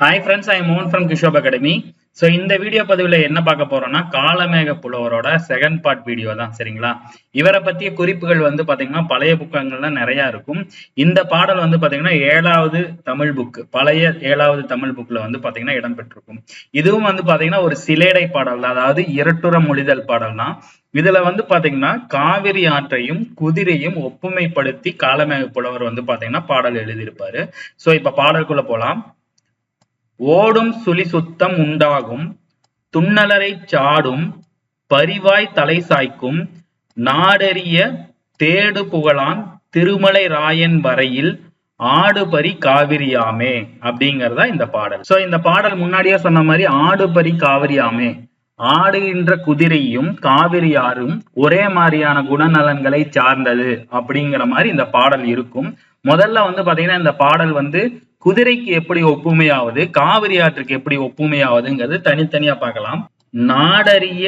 Hi friends I மோன் from கிஷோப் academy so இந்த video பதிவில் என்ன பார்க்க போறோம்னா காலமேக புலவரோட செகண்ட் பார்ட் வீடியோ தான் சரிங்களா? இவரை பற்றிய குறிப்புகள் வந்து பார்த்தீங்கன்னா பழைய புக்கங்கள்ல நிறையா இருக்கும். இந்த பாடல் வந்து பார்த்தீங்கன்னா ஏழாவது தமிழ் புக்கு பழைய ஏழாவது தமிழ் புக்ல வந்து பார்த்தீங்கன்னா இடம்பெற்றிருக்கும். இதுவும் வந்து பார்த்தீங்கன்னா ஒரு சிலேடை பாடல் தான் அதாவது இரட்டுற மொழிதல் பாடல் தான் இதுல வந்து பாத்தீங்கன்னா காவிரி ஆற்றையும் குதிரையும் ஒப்புமைப்படுத்தி காலமேக புலவர் வந்து பாத்தீங்கன்னா பாடல் எழுதியிருப்பாரு. சோ இப்ப பாடலுக்குள்ள போலாம். ஓடும் சுழி சுத்தம் உண்டாகும் துண்ணலரை சாடும் பரிவாய் தலை சாய்க்கும் நாடறிய தேடு புகழான் திருமலை ராயன் வரையில் ஆடுபரி காவிரியாமே அப்படிங்கறதா இந்த பாடல். சோ இந்த பாடல் முன்னாடியே சொன்ன மாதிரி ஆடுபரி காவிரியாமே. ஆடுகின்ற குதிரையும் காவிரியாரும் ஒரே மாதிரியான குணநலன்களை சார்ந்தது அப்படிங்கிற மாதிரி இந்த பாடல் இருக்கும். முதல்ல வந்து பாத்தீங்கன்னா இந்த பாடல் வந்து குதிரைக்கு எப்படி ஒப்புமையாவது காவிரி ஆற்றுக்கு எப்படி ஒப்புமையாவதுங்கிறது தனித்தனியா பார்க்கலாம். நாடறிய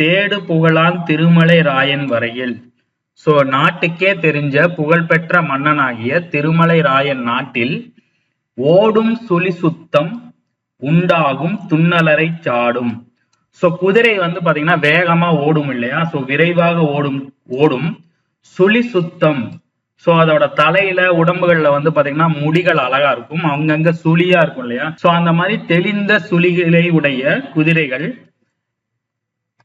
தேடு புகழான் திருமலை ராயன் வரையில். சோ நாட்டுக்கே தெரிஞ்ச புகழ்பெற்ற மன்னனாகிய திருமலை ராயன் நாட்டில் ஓடும் சுழி சுத்தம் உண்டாகும் துண்ணலரை சாடும். சோ குதிரை வந்து பாத்தீங்கன்னா வேகமா ஓடும் இல்லையா? சோ விரைவாக ஓடும் ஓடும் சுழி சுத்தம். சோ அதோட தலையில உடம்புகள்ல வந்து பாத்தீங்கன்னா முடிகள் அழகா இருக்கும். அங்கங்க சுழியா இருக்கும் இல்லையா? சோ அந்த மாதிரி தெளிந்த சுழிகளை உடைய குதிரைகள்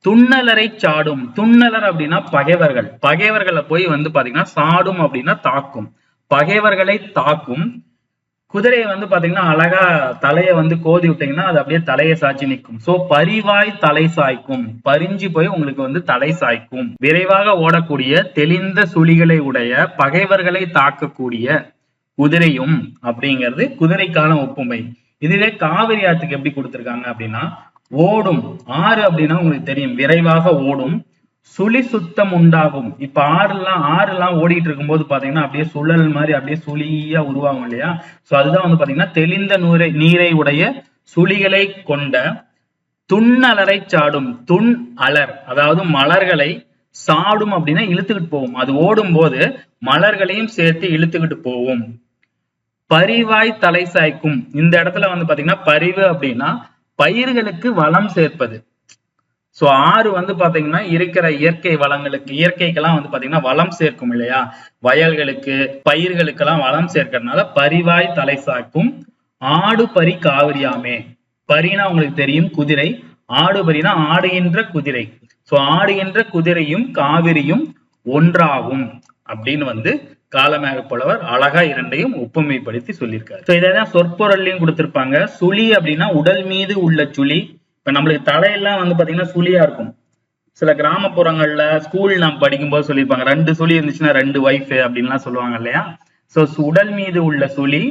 துண்ணலரை சாடும். துண்ணலர் அப்படின்னா பகைவர்கள். பகைவர்களை போய் வந்து பாத்தீங்கன்னா சாடும் அப்படின்னா தாக்கும். பகைவர்களை தாக்கும். குதிரையை வந்து பாத்தீங்கன்னா அழகா தலையை வந்து கோதி விட்டீங்கன்னா அது அப்படியே தலையை சாய்ச்சி நிற்கும். சோ பரிவாய் தலை சாய்க்கும். பறிஞ்சு போய் உங்களுக்கு வந்து தலை சாய்க்கும். விரைவாக ஓடக்கூடிய தெளிந்த சுழிகளை உடைய பகைவர்களை தாக்கக்கூடிய குதிரையும் அப்படிங்கிறது குதிரைக்கான ஒப்புமை. இதுவே காவிரி ஆற்றுக்கு எப்படி கொடுத்திருக்காங்க அப்படின்னா ஓடும். ஆறு அப்படின்னா உங்களுக்கு தெரியும். விரைவாக ஓடும். சுழி சுத்தம் உண்டாகும். இப்ப ஆறுலாம் ஆறுலாம் ஓடிட்டு இருக்கும்போது பாத்தீங்கன்னா அப்படியே சுழல் மாதிரி அப்படியே சுழியா உருவாகும் இல்லையா? சோ அதுதான் வந்து பாத்தீங்கன்னா தெளிந்த நூரை நீரை உடைய சுழிகளை கொண்ட துண்ணலரை சாடும் துண் அலர் அதாவது மலர்களை சாடும் அப்படின்னா இழுத்துக்கிட்டு போகும். அது ஓடும் போது மலர்களையும் சேர்த்து இழுத்துக்கிட்டு போகும். பரிவாய் தலை சாய்க்கும். இந்த இடத்துல வந்து பாத்தீங்கன்னா பரிவு அப்படின்னா பயிர்களுக்கு வளம் சேர்ப்பது. சோ ஆறு வந்து பாத்தீங்கன்னா இருக்கிற இயற்கை வளங்களுக்கு இயற்கைக்கெல்லாம் வந்து பாத்தீங்கன்னா வளம் சேர்க்கும் இல்லையா? வயல்களுக்கு பயிர்களுக்கெல்லாம் வளம் சேர்க்கறதுனால பரிவாய் தலை சாய்க்கும். ஆடு பரி காவிரியாமே. பரினா உங்களுக்கு தெரியும் குதிரை. ஆடு பரினா ஆடுகின்ற குதிரை. சோ ஆடுகின்ற குதிரையும் காவிரியும் ஒன்றாகும் அப்படின்னு வந்து காலமேக புலவர் அழகா இரண்டையும் ஒப்புமைப்படுத்தி சொல்லியிருக்காரு. சோ இதான் சொற்பொருள்லையும் கொடுத்திருப்பாங்க. சுழி அப்படின்னா உடல் மீது உள்ள சுழி இப்ப நம்மளுக்கு தலையெல்லாம் வந்து பாத்தீங்கன்னா சுழியா இருக்கும். சில கிராமப்புறங்கள்ல ஸ்கூல் நாம் படிக்கும்போது சொல்லியிருப்பாங்க. ரெண்டு சுழி இருந்துச்சுன்னா ரெண்டு ஒய்ஃப் அப்படின்லாம் சொல்லுவாங்க இல்லையா? சோ உடல் மீது உள்ள சுழி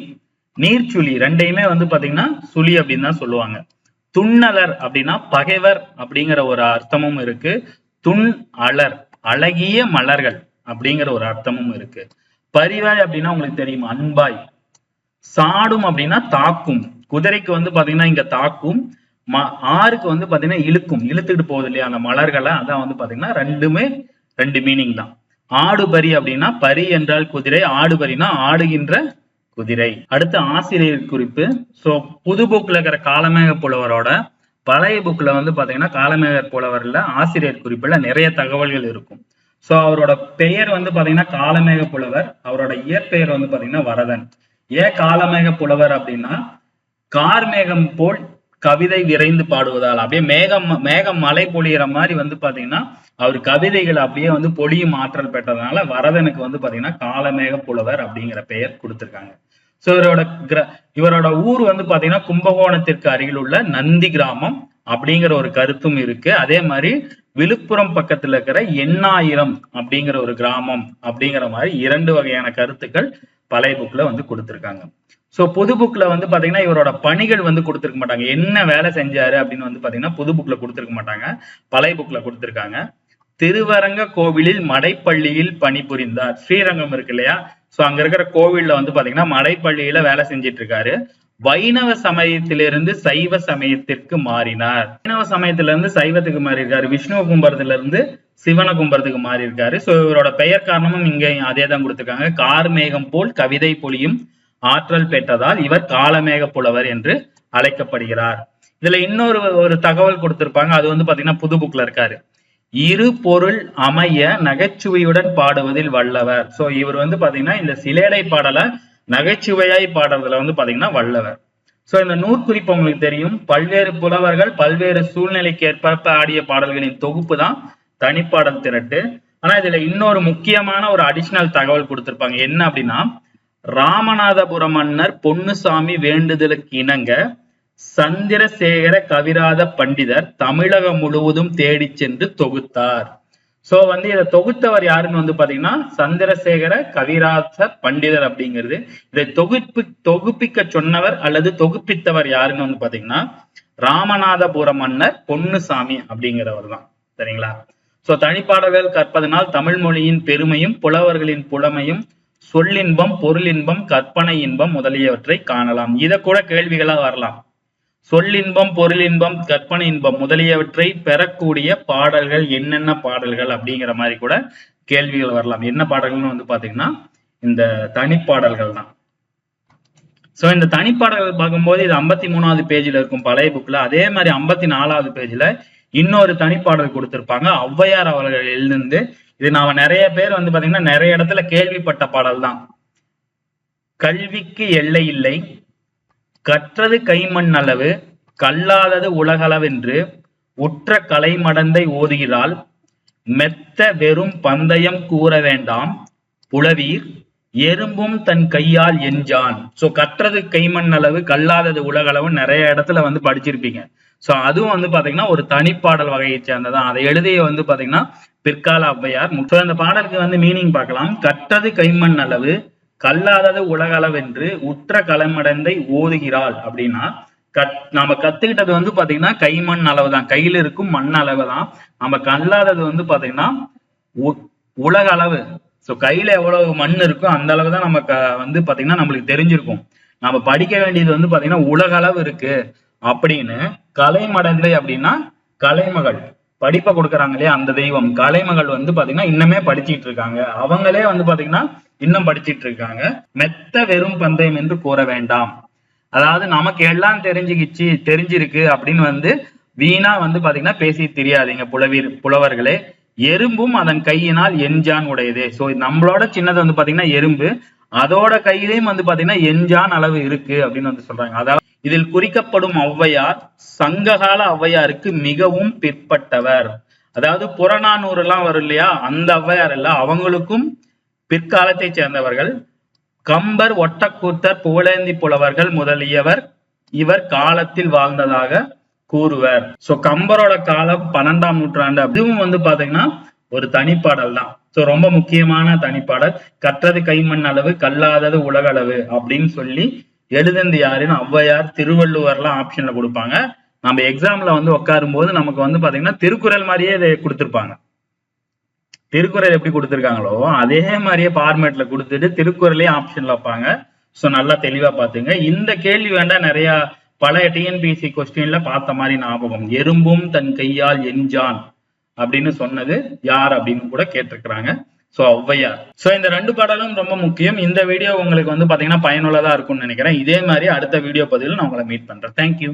நீர்ச்சுழி ரெண்டையுமே வந்து பாத்தீங்கன்னா சுழி அப்படின்னு தான் சொல்லுவாங்க. துண்ணலர் அப்படின்னா பகைவர் அப்படிங்கிற ஒரு அர்த்தமும் இருக்கு. துண் அலர் அழகிய மலர்கள் அப்படிங்கிற ஒரு அர்த்தமும் இருக்கு. பரிவாய் அப்படின்னா உங்களுக்கு தெரியும் அன்பாய். சாடும் அப்படின்னா தாக்கும். குதிரைக்கு வந்து பாத்தீங்கன்னா இங்க தாக்கும். ஆறுக்கு வந்து பாத்தீங்கன்னா இழுக்கும் இழுத்துட்டு போகுது இல்லையா அந்த மலர்களை அதான் வந்து பாத்தீங்கன்னா ரெண்டுமே ரெண்டு மீனிங் தான். ஆடுபரி அப்படின்னா பரி என்றால் குதிரை ஆடுபரினா ஆடுகின்ற குதிரை. அடுத்து ஆசிரியர் குறிப்பு. சோ புது புக்ல இருக்கிற காலமேக புலவரோட பழைய புக்ல வந்து பாத்தீங்கன்னா காலமேக புலவர்ல ஆசிரியர் குறிப்புல நிறைய தகவல்கள் இருக்கும். சோ அவரோட பெயர் வந்து பாத்தீங்கன்னா காலமேக புலவர் அவரோட இயற்பெயர் வந்து பாத்தீங்கன்னா வரதன். ஏன் காலமேக புலவர் அப்படின்னா கார்மேகம் போல் கவிதை விரைந்து பாடுவதால் அப்படியே மேகம் மேகம் மலை பொழியிற மாதிரி வந்து பாத்தீங்கன்னா அவர் கவிதைகள் அப்படியே வந்து பொழியும் ஆற்றல் பெற்றதுனால வரதனுக்கு வந்து பாத்தீங்கன்னா காலமேக புலவர் அப்படிங்கிற பெயர் கொடுத்திருக்காங்க. சோ இவரோட இவரோட ஊர் வந்து பாத்தீங்கன்னா கும்பகோணத்திற்கு அருகில் உள்ள நந்தி கிராமம் அப்படிங்கிற ஒரு கருத்தும் இருக்கு. அதே மாதிரி விழுப்புரம் பக்கத்துல இருக்கிற எண்ணாயிரம் அப்படிங்கிற ஒரு கிராமம் அப்படிங்கிற மாதிரி இரண்டு வகையான கருத்துக்கள் பழைய புக்ல வந்து கொடுத்திருக்காங்க. ஸோ புது புக்கில் வந்து பார்த்தீங்கன்னா இவரோட பணிகள் வந்து கொடுத்துருக்க மாட்டாங்க. என்ன வேலை செஞ்சாரு அப்படின்னு வந்து பார்த்தீங்கன்னா புது புக்கில் கொடுத்துருக்க மாட்டாங்க. பழைய புக்கில் கொடுத்துருக்காங்க. திருவரங்க கோவிலில் மடைப்பள்ளியில் பணிபுரிந்தார். ஸ்ரீரங்கம் இருக்கு இல்லையா? சோ அங்க இருக்கிற கோவில்ல வந்து பாத்தீங்கன்னா மடைப்பள்ளியில வேலை செஞ்சிட்டு இருக்காரு வைணவ சமயத்திலிருந்து சைவ சமயத்திற்கு மாறினார். வைணவ சமயத்துல இருந்து சைவத்துக்கு மாறி இருக்காரு விஷ்ணுவ கும்பரத்துல இருந்து சிவன கும்பரத்துக்கு மாறி இருக்காரு ஸோ இவரோட பெயர் காரணமும் இங்க அதே தான் கொடுத்துருக்காங்க. கார்மேகம் போல் கவிதை பொழியும் ஆற்றல் பெற்றதால் இவர் காலமேக புலவர் என்று அழைக்கப்படுகிறார். இதுல இன்னொரு ஒரு தகவல் கொடுத்திருப்பாங்க. அது வந்து பாத்தீங்கன்னா புது புக்ல இருக்காரு. இரு பொருள் அமைய நகைச்சுவையுடன் பாடுவதில் வல்லவர். சோ இவர் வந்து பாத்தீங்கன்னா இந்த சிலேடை பாடலை நகைச்சுவையாய் பாடுறதுல வந்து பாத்தீங்கன்னா வல்லவர். சோ இந்த நூற்குறிப்பு உங்களுக்கு தெரியும். பல்வேறு புலவர்கள் பல்வேறு சூழ்நிலைக்கு ஏற்ப ஆடிய பாடல்களின் தொகுப்பு தான் தனிப்பாடல் திரட்டு. ஆனா இதுல இன்னொரு முக்கியமான ஒரு அடிஷனல் தகவல் கொடுத்திருப்பாங்க. என்ன அப்படின்னா ராமநாதபுரம் மன்னர் பொன்னுசாமி வேண்டுதலுக்கு இணங்க சந்திரசேகர கவிராத பண்டிதர் தமிழகம் முழுவதும் தேடி சென்று தொகுத்தார். சோ வந்து இதை தொகுத்தவர் யாருன்னு வந்து பாத்தீங்கன்னா சந்திரசேகர கவிராச பண்டிதர் அப்படிங்கிறது. இதை தொகுப்பு தொகுப்பிக்க சொன்னவர் அல்லது தொகுப்பித்தவர் யாருன்னு வந்து பாத்தீங்கன்னா ராமநாதபுரம் மன்னர் பொன்னுசாமி அப்படிங்கிறவர் தான். சரிங்களா? சோ தனிப்பாடல்கள் கற்பதனால் தமிழ் மொழியின் பெருமையும் புலவர்களின் புலமையும் சொல்லின்பம் பொருளின்பம் கற்பனை இன்பம் முதலியவற்றை காணலாம். இதை கூட கேள்விகளா வரலாம். சொல்லின்பம் பொருளின்பம் கற்பனை இன்பம் முதலியவற்றை பெறக்கூடிய பாடல்கள் என்னென்ன பாடல்கள் அப்படிங்கிற மாதிரி கூட கேள்விகள் வரலாம். என்ன பாடல்கள்னு வந்து பாத்தீங்கன்னா இந்த தனிப்பாடல்கள் தான். சோ இந்த தனிப்பாடல்கள் பார்க்கும்போது இது ஐம்பத்தி மூணாவது பேஜ்ல இருக்கும் பழைய புக்ல அதே மாதிரி ஐம்பத்தி நாலாவது பேஜ்ல இன்னொரு தனிப்பாடல் கொடுத்திருப்பாங்க. ஔவையார் அவர்கள் எழுந்து இது நாம நிறைய பேர் வந்து பாத்தீங்கன்னா நிறைய இடத்துல கேள்விப்பட்ட பாடல் தான் கல்விக்கு எல்லை இல்லை. கற்றது கைமண் அளவு கல்லாதது உலகளவென்று உற்ற கலைமடந்தை ஓதுகிறாள். மெத்த வெறும் பந்தயம் கூற வேண்டாம். புலவீர் எறும்பும் தன் கையால் எஞ்சான். சோ கற்றது கைமண் அளவு கல்லாதது உலகளவு நிறைய இடத்துல வந்து படிச்சிருப்பீங்க. சோ அதுவும் வந்து பாத்தீங்கன்னா ஒரு தனிப்பாடல் வகையை சேர்ந்ததான். அதை எழுதிய வந்து பாத்தீங்கன்னா பிற்கால ஔவையார். சோ அந்த பாடலுக்கு வந்து மீனிங் பார்க்கலாம். கற்றது கைமண் அளவு கல்லாதது உலகளவென்று உற்ற களமடைந்தை ஓதுகிறாள் அப்படின்னா கத் நாம கத்துக்கிட்டது வந்து பாத்தீங்கன்னா கைமண் அளவு தான் கையில இருக்கும் மண் அளவு தான் நம்ம கல்லாதது வந்து பாத்தீங்கன்னா உலக அளவு. ஸோ கையில எவ்வளவு மண் இருக்கோ அந்த அளவு தான் நம்ம வந்து பாத்தீங்கன்னா நம்மளுக்கு தெரிஞ்சிருக்கும். நம்ம படிக்க வேண்டியது வந்து பாத்தீங்கன்னா உலக அளவு இருக்கு. அப்படின்னு கலைமடந்தை அப்படின்னா கலைமகள். படிப்பை கொடுக்குறாங்க இல்லையா? அந்த தெய்வம். கலைமகள் வந்து பாத்தீங்கன்னா இன்னுமே படிச்சுட்டு இருக்காங்க. அவங்களே வந்து பாத்தீங்கன்னா இன்னும் படிச்சுட்டு இருக்காங்க. மெத்த வெறும் பந்தயம் என்று கூற வேண்டாம். அதாவது நமக்கு எல்லாம் தெரிஞ்சுக்கிச்சு தெரிஞ்சிருக்கு அப்படின்னு வந்து வீணா வந்து பாத்தீங்கன்னா பேசி தெரியாதீங்க புலவீர் புலவர்களே. எறும்பும் அதன் கையினால் எஞ்சான் உடையது. சோ நம்மளோட சின்னது வந்து பாத்தீங்கன்னா எறும்பு. அதோட கையிலையும் வந்து பாத்தீங்கன்னா எஞ்சான் அளவு இருக்கு அப்படின்னு வந்து சொல்றாங்க. அதாவது இதில் குறிக்கப்படும் ஔவையார் சங்ககால ஔவையாருக்கு மிகவும் பிற்பட்டவர். அதாவது புறநானூறு எல்லாம் வரும் இல்லையா? அந்த ஔவையார் இல்ல அவங்களுக்கும் பிற்காலத்தை சேர்ந்தவர்கள். கம்பர் ஒட்டக்கூத்தர் புகழேந்தி புலவர்கள் முதலியவர் இவர் காலத்தில் வாழ்ந்ததாக கூறுவர். சோ கம்பரோட காலம் பன்னெண்டாம் நூற்றாண்டு. அதுவும் வந்து பாத்தீங்கன்னா ஒரு தனிப்பாடல் தான். சோ ரொம்ப முக்கியமான தனிப்பாடல். கற்றது கைமண் அளவு கல்லாதது உலகளவு அப்படின்னு சொல்லி எழுதுந்து யாருன்னு ஔவையார் திருவள்ளுவர்லாம் ஆப்ஷன்ல கொடுப்பாங்க. நம்ம எக்ஸாம்ல வந்து உட்காரும் போது நமக்கு வந்து பாத்தீங்கன்னா திருக்குறள் மாதிரியே இதை கொடுத்துருப்பாங்க. திருக்குறள் எப்படி கொடுத்திருக்காங்களோ அதே மாதிரியே ஃபார்மேட்ல கொடுத்துட்டு திருக்குறளே ஆப்ஷன்ல வைப்பாங்க. சோ நல்லா தெளிவா பாத்துங்க. இந்த கேள்வி வேண்டாம் நிறைய பல டிஎன்பிசி கொஸ்டின்ல பார்த்த மாதிரி ஞாபகம். எறும்பும் தன் கையால் எஞ்சான். அப்படின்னு சொன்னது யார் அப்படின்னு கூட கேட்டிருக்கிறாங்க. சோ ஔவையார். சோ இந்த ரெண்டு பாடலும் ரொம்ப முக்கியம். இந்த வீடியோ உங்களுக்கு வந்து பாத்தீங்கன்னா பயனுள்ளதா இருக்கும்னு நினைக்கிறேன். இதே மாதிரி அடுத்த வீடியோ பதிவில் நான் உங்களை மீட் பண்றேன். தேங்க்யூ